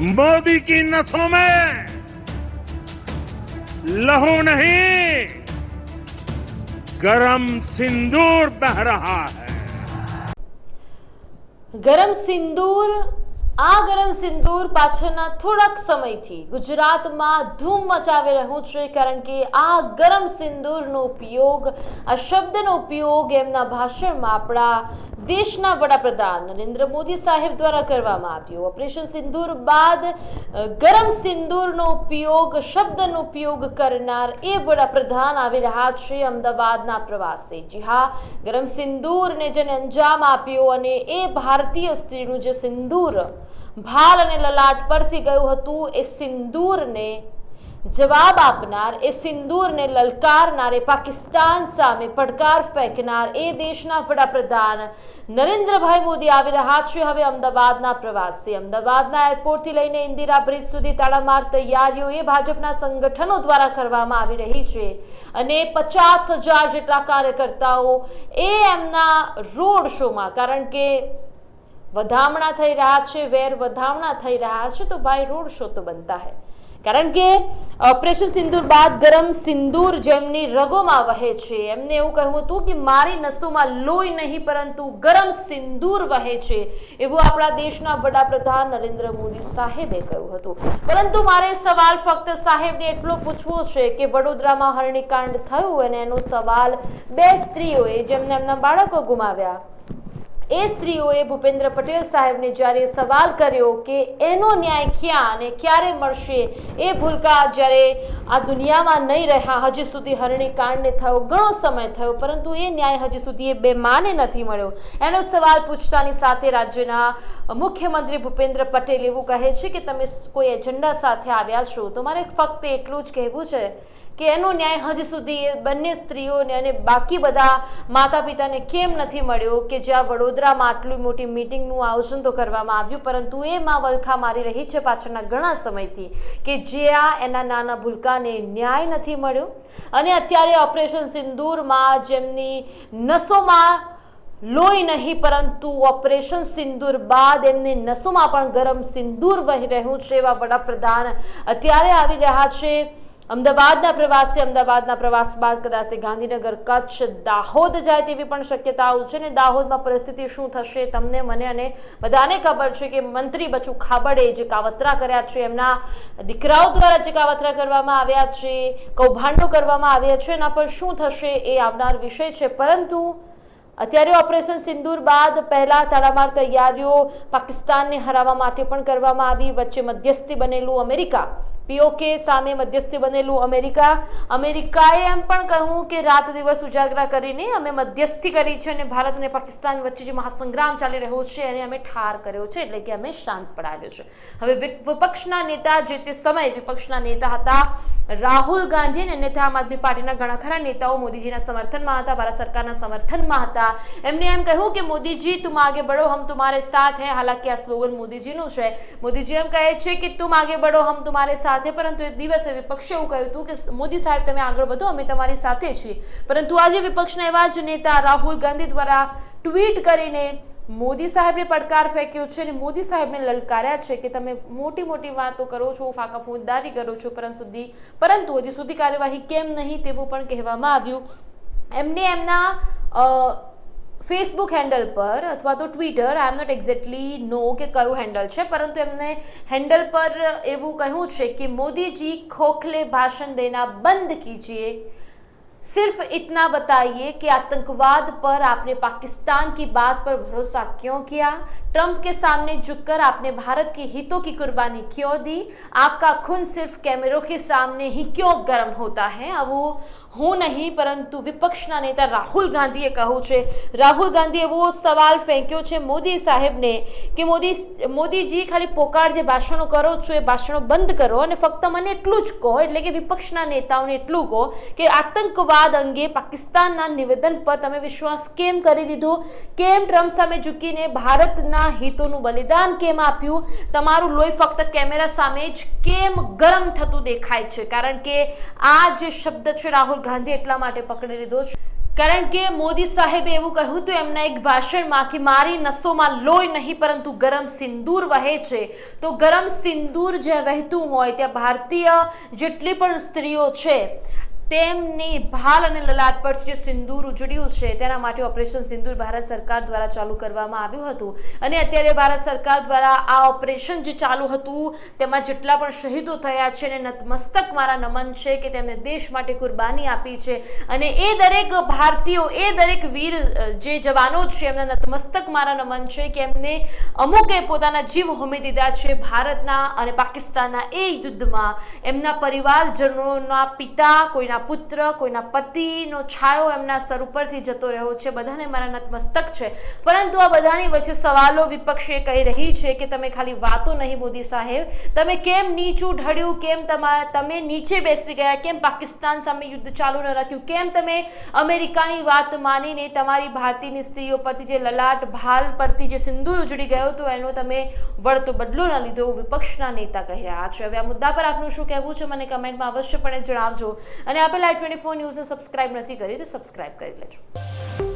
मोदी की नसों में लहू नहीं गरम सिंदूर बह रहा है ગરમ સિંદૂર આ ગરમ સિંદૂર પાછળના થોડાક સમયથી ગુજરાતમાં ધૂમ મચાવી રહ્યું છે કારણ કે આ ગરમ સિંદૂરનો ઉપયોગ આ શબ્દનો ઉપયોગ એમના ભાષણમાં આપણા દેશના વડાપ્રધાન નરેન્દ્ર મોદી સાહેબ દ્વારા કરવામાં આવ્યું. ઓપરેશન સિંદૂર બાદ ગરમ સિંદૂરનો ઉપયોગ, શબ્દનો ઉપયોગ કરનાર એ વડાપ્રધાન આવી રહ્યા છે અમદાવાદના પ્રવાસે. જી હા, ગરમ સિંદૂરને જેને અંજામ આપ્યો અને એ ભારતીય સ્ત્રીનું જે સિંદૂર, ભાલ અને લલાટ પરથી ગયું હતું, એ સિંદૂરને જવાબ આપનાર એ સિંદૂરને લલકારનાર એ પાકિસ્તાન સામે પડકાર ફેંકનાર એ દેશના વડાપ્રધાન નરેન્દ્રભાઈ મોદી આવી રહ્યા છે. હવે અમદાવાદના પ્રવાસે અમદાવાદના એરપોર્ટથી લઈને ઇન્દિરા બ્રિજ સુધી તાળામાર તૈયારીઓ એ ભાજપના સંગઠનો દ્વારા કરવામાં આવી રહી છે અને પચાસ હજાર જેટલા કાર્યકર્તાઓ એ એમના રોડ શોમાં, કારણ કે વધામણા થઈ રહ્યા છે, વેર વધામણા થઈ રહ્યા છે, તો ભાઈ રોડ શો તો બનતા હે. કારણ કે ઓપરેશન સિંદૂર બાદ ગરમ સિંદૂર જેમની રગોમાં વહે છે, એમને એવું કહ્યું હતું કે મારી નસોમાં લોહી નહીં, પરંતુ ગરમ સિંદૂર વહે છે, એવું આપણા દેશના વડાપ્રધાન નરેન્દ્ર મોદી સાહેબે કહ્યું હતું. પરંતુ મારે સવાલ ફક્ત સાહેબને એટલો પૂછવો છે કે વડોદરામાં હરણીકાંડ થયું અને એનો સવાલ બે સ્ત્રીઓએ જેમને એમના બાળકો ગુમાવ્યા. એ સ્ત્રીઓએ ભૂપેન્દ્ર પટેલ સાહેબને જ્યારે સવાલ કર્યો કે એનો ન્યાય ક્યાં અને ક્યારે મળશે એ ભૂલકા જ્યારે આ દુનિયામાં નહીં રહ્યા, હજી સુધી હરણીકાંડને થયો, ઘણો સમય થયો, પરંતુ એ ન્યાય હજી સુધી એ બે માને નથી મળ્યો. એનો સવાલ પૂછતાની સાથે રાજ્યના મુખ્યમંત્રી ભૂપેન્દ્ર પટેલ એવું કહે છે કે તમે કોઈ એજન્ડા સાથે આવ્યા છો, તો મારે ફક્ત એટલું જ કહેવું છે કે એનો ન્યાય હજી સુધી એ બંને સ્ત્રીઓને અને બાકી બધા માતા પિતાને કેમ નથી મળ્યો કે જ્યાં વડોદરામાં આટલી મોટી મિટિંગનું આયોજન તો કરવામાં આવ્યું, પરંતુ એ માં વલખા મારી રહી છે પાછળના ઘણા સમયથી કે જ્યાં એના નાના ભૂલકાને ન્યાય નથી મળ્યો. અને અત્યારે ઓપરેશન સિંદૂરમાં જેમની નસોમાં લોહી નહીં, પરંતુ ઓપરેશન સિંદૂર બાદ એમની નસોમાં પણ ગરમ સિંદૂર વહી રહ્યું છે એવા વડાપ્રધાન અત્યારે આવી રહ્યા છે. અમદાવાદના પ્રવાસી, અમદાવાદના પ્રવાસ બાદ કદાચ ગાંધીનગર કચ્છ, દાહોદ જાય તેવી પણ શક્યતાઓ છે ને દાહોદમાં પરિસ્થિતિ શું થશે તમને મને અને બધાને ખબર છે કે મંત્રી બચુ ખાબડે જે કાવતરા કર્યા છે, એમના દીકરાઓ દ્વારા જે કાવતરા કરવામાં આવ્યા છે, કૌભાંડો કરવામાં આવ્યા છે, એના પર શું થશે એ આવનાર વિષય છે. પરંતુ અત્યારે ઓપરેશન સિંદૂર બાદ પહેલા તડામાર તૈયારીઓ પાકિસ્તાનને હરાવવા માટે પણ કરવામાં આવી. વચ્ચે મધ્યસ્થી બનેલું અમેરિકા પીઓકે સામે મધ્યસ્થી બનેલું અમેરિકા. અમેરિકાએ એમ પણ કહ્યું કે રાત દિવસ ઉજાગરા કરીને અમે મધ્યસ્થી કરી છે અને ભારત અને પાકિસ્તાન વચ્ચે જે મહાસંગ્રામ ચાલી રહ્યો છે એને અમે ઠાર કર્યો છે એટલે કે અમે શાંત પડાવ્યો છે. હવે વિપક્ષના નેતા જે તે સમયે વિપક્ષના નેતા હતા રાહુલ ગાંધી અને નેતા આમ આદમી પાર્ટીના ઘણા ખરા નેતાઓ મોદીજીના સમર્થનમાં હતા, ભારત સરકારના સમર્થનમાં હતા. એમને એમ કહ્યું કે, મોદીજી તુમ આગે બઢો હમ તુમારે સાથ હૈ. હાલાકી આ સ્લોગન મોદીજીનું છે. મોદીજી એમ કહે છે કે તુમ આગે બઢો હમ તુમારે સાથે પરંતુ એક દિવસે વિપક્ષે એવું કહ્યું હતું કે, મોદી સાહેબ, તમે આગળ વધો, અમે તમારી સાથે છીએ. પરંતુ આજે વિપક્ષના એવા જ નેતા રાહુલ ગાંધી દ્વારા ટ્વીટ કરીને મોદી સાહેબને પડકાર ફેંક્યો છે અને મોદી સાહેબને લલકાર્યા છે કે તમે મોટી મોટી વાતો કરો છો, ફાંકા ફોજદારી કરો છો પરંતુ સુધી પરંતુ હજી સુધી કાર્યવાહી કેમ નહીં તેવું પણ કહેવામાં આવ્યું. એમને એમના ફેસબુક હેન્ડલ પર અથવા તો Twitter I am not exactly know કે કયું હેન્ડલ છે, પરંતુ એમને હેન્ડલ પર એવું કહ્યું છે કે મોદીજી ખોખલે ભાષણ દેના બંધ કીજીએ. सिर्फ इतना बताइए कि आतंकवाद पर आपने पाकिस्तान की बात पर भरोसा क्यों किया ट्रंप के सामने झुककर आपने भारत के हितों की कुर्बानी क्यों दी आपका खून सिर्फ कैमरों के सामने ही क्यों गर्म होता है अब वो હું નહીં પરંતુ વિપક્ષના નેતા રાહુલ ગાંધીએ કહ્યું છે રાહુલ ગાંધીએ એવો સવાલ ફેંક્યો છે મોદી સાહેબને કે મોદી મોદીજી ખાલી પોકાર જે ભાષણો કરો છો એ ભાષણો બંધ કરો અને ફક્ત મને એટલું જ કહો એટલે કે વિપક્ષના નેતાઓને એટલું કહો કે આતંકવાદ અંગે પાકિસ્તાનના નિવેદન પર તમે વિશ્વાસ કેમ કરી દીધો? કેમ ટ્રમ્પ સામે ઝૂકીને ભારતના હિતોનું બલિદાન કેમ આપ્યું? તમારું લોહી ફક્ત કેમેરા સામે જ કેમ ગરમ થતું દેખાય છે? કારણ કે આ જે શબ્દ છે, રાહુલ ગાંધી એટલા માટે પકડી લીધો છે. કારણ કે મોદી સાહેબે એવું કહ્યું હતું, એમના એક ભાષણમાં કે મારી નસોમાં લોહી નહીં, પરંતુ ગરમ સિંદૂર વહે છે. તો ગરમ સિંદૂર જે વહેતું હોય, ત્યાં ભારતીય જેટલી પણ સ્ત્રીઓ છે તેમની ભાલ અને લલાટ પરથી જે સિંદૂર ઉજડ્યું છે, તેના માટે ઓપરેશન સિંદૂર ભારત સરકાર દ્વારા ચાલુ કરવામાં આવ્યું હતું. અને અત્યારે ભારત સરકાર દ્વારા આ ઓપરેશન જે ચાલુ હતું, તેમાં જેટલા પણ શહીદો થયા છે અને નતમસ્તક મારા નમન છે કે તેમણે દેશ માટે કુરબાની આપી છે. અને એ દરેક ભારતીયો, એ દરેક વીર જે જવાનો છે, એમના નતમસ્તક મારા નમન છે કે એમને અમુકે પોતાના જીવ હોમી દીધા છે ભારતના અને પાકિસ્તાનના એ યુદ્ધમાં. એમના પરિવારજનોના પિતા, કોઈના પુત્ર, કોઈના પતિનો છાયો એમના સર ઉપરથી જતો રહ્યો છે. બધાને મારા નતમસ્તક છે. પરંતુ આ બધાની વચ્ચે સવાલો વિપક્ષે કહી રહી છે કે તમે ખાલી વાતો નહીં મોદી સાહેબ. તમે કેમ નીચું ઢળ્યું? કેમ તમા, તમે નીચે બેસી ગયા? કેમ પાકિસ્તાન સામે યુદ્ધ ચાલુ ન રાખ્યું? કેમ તમે અમેરિકાની વાત માનીને તમારી ભારતીયની સ્ત્રીઓ પરથી જે લલાટ ભાલ પરથી જે સિંદૂર ઉજડી ગયો હતો, એનો તમે વળતો બદલો ન લીધો વિપક્ષના નેતા કહી રહ્યા છે. હવે આ મુદ્દા પર આપનું શું કહેવું છે? મને કમેન્ટમાં અવશ્યપણે જણાવજો. અને આપે લાઈવ ટ્વેન્ટી ફોર ન્યૂઝને સબસ્ક્રાઇબ નથી કરી તો સબસ્ક્રાઇબ કરી લેજો.